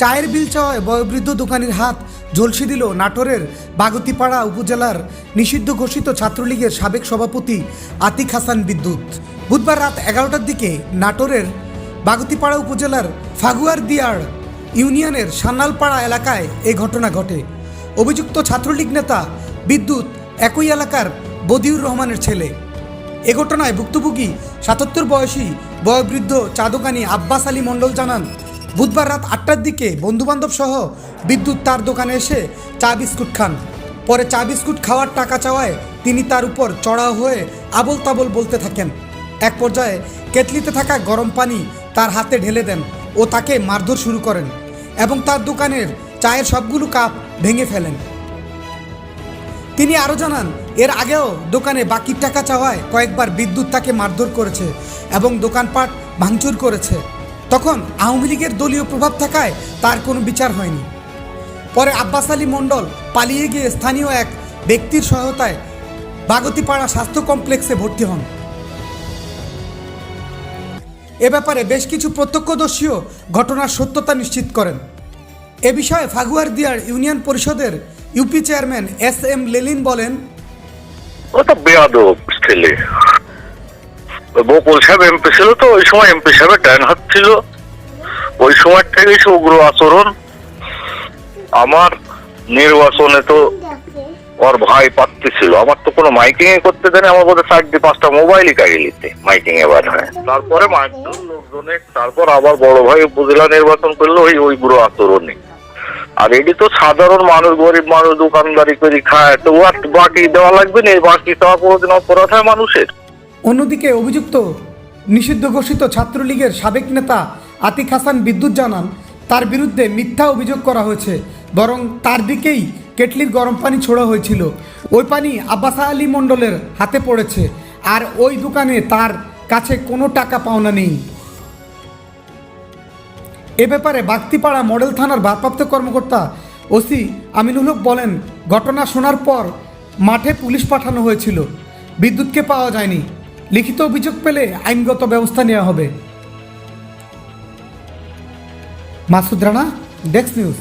চায়ের বিল চাওয়ায় বয়োবৃদ্ধ দোকানির হাত ঝলসে দিল নাটোরের বাগতিপাড়া উপজেলার নিষিদ্ধ ঘোষিত ছাত্রলীগের সাবেক সভাপতি আতিক হাসান বিদ্যুৎ। বুধবার রাত এগারোটার দিকে নাটোরের বাগতিপাড়া উপজেলার ফাগুয়ার দিয়ার ইউনিয়নের সান্নালপাড়া এলাকায় এ ঘটনা ঘটে। অভিযুক্ত ছাত্রলীগ নেতা বিদ্যুৎ একই এলাকার বদিউর রহমানের ছেলে। এ ঘটনায় ভুক্তভোগী সাতাত্তর বয়সী বয়োবৃদ্ধ চা দোকানি আব্বাস আলী মণ্ডল জানান বুধবার রাত আটটার দিকে বন্ধুবান্ধব সহ বিদ্যুৎ তার দোকানে এসে চা বিস্কুট খান। পরে চা বিস্কুট খাওয়ার টাকা চাওয়ায় তিনি তার উপর চড়াও হয়ে আবল তাবল বলতে থাকেন। এক পর্যায়ে কেটলিতে থাকা গরম পানি তার হাতে ঢেলে দেন ও তাকে মারধর শুরু করেন এবং তার দোকানের চায়ের সবগুলো কাপ ভেঙে ফেলেন। তিনি আরও জানান, এর আগেও দোকানে বাকি টাকা চাওয়ায় কয়েকবার বিদ্যুৎ তাকে মারধর করেছে এবং দোকানপাট ভাঙচুর করেছে। তখন আওয়ামী লীগের দলীয় প্রভাব থাকায় তার কোনো বিচার হয়নি। পরে আব্বাস আলী মণ্ডল পালিয়ে গিয়ে স্থানীয় এক ব্যক্তির সহায়তায় বাগতিপাড়া স্বাস্থ্য কমপ্লেক্সে ভর্তি হন। এ ব্যাপারে বেশ কিছু প্রত্যক্ষদর্শীও ঘটনার সত্যতা নিশ্চিত করেন। এ বিষয়ে ফাগুয়ার দিয়ার ইউনিয়ন পরিষদের UP chairman S M Lenin বলেন বেয়াদব ছেলে। বকুল সাহেব এমপি ছিল তো, ওই সময় এমপি সাহেবের ডান হাত ছিল। ওই সময় থেকে উগ্র আচরণ। আমার নির্বাচনে তো ওর ভাই পাত্তি ছিল। আমার তো কোনো মাইকিং এ করতে দেয়নি। আমার বোধহয় চারটি পাঁচটা মোবাইলই কাটিয়ে নিতে মাইকিং এ বার হয় তারপরে মাইকজন লোকজনে তারপর আবার বড় ভাই উপজেলা নির্বাচন করল ওই ওই বুড়ো আচরণে। আর এটি তো সাধারণ মানুষ, গরিব মানুষ, দোকানদারি করে খায়, তো ওয়াট বাকি দেওয়া লাগবে না? বাকি দেওয়া কোনোদিন অপরাধ হয় মানুষের। অন্যদিকে অভিযুক্ত নিষিদ্ধ ঘোষিত ছাত্রলীগের সাবেক নেতা আতিক হাসান বিদ্যুৎ জানান, তার বিরুদ্ধে মিথ্যা অভিযোগ করা হয়েছে, বরং তার দিকেই কেটলির গরম পানি ছোড়া হয়েছিল। ওই পানি আব্বাসা আলী মণ্ডলের হাতে পড়েছে, আর ওই দোকানে তার কাছে কোনো টাকা পাওনা নেই। এ ব্যাপারে বাগতিপাড়া মডেল থানার ভারপ্রাপ্ত কর্মকর্তা ওসি আমিনুল হক বলেন, ঘটনা শোনার পর মাঠে পুলিশ পাঠানো হয়েছিল। বিদ্যুৎকে পাওয়া যায়নি। লিখিত অভিযোগ পেলে আইনগত ব্যবস্থা নেওয়া হবে। Masud Rana desk news.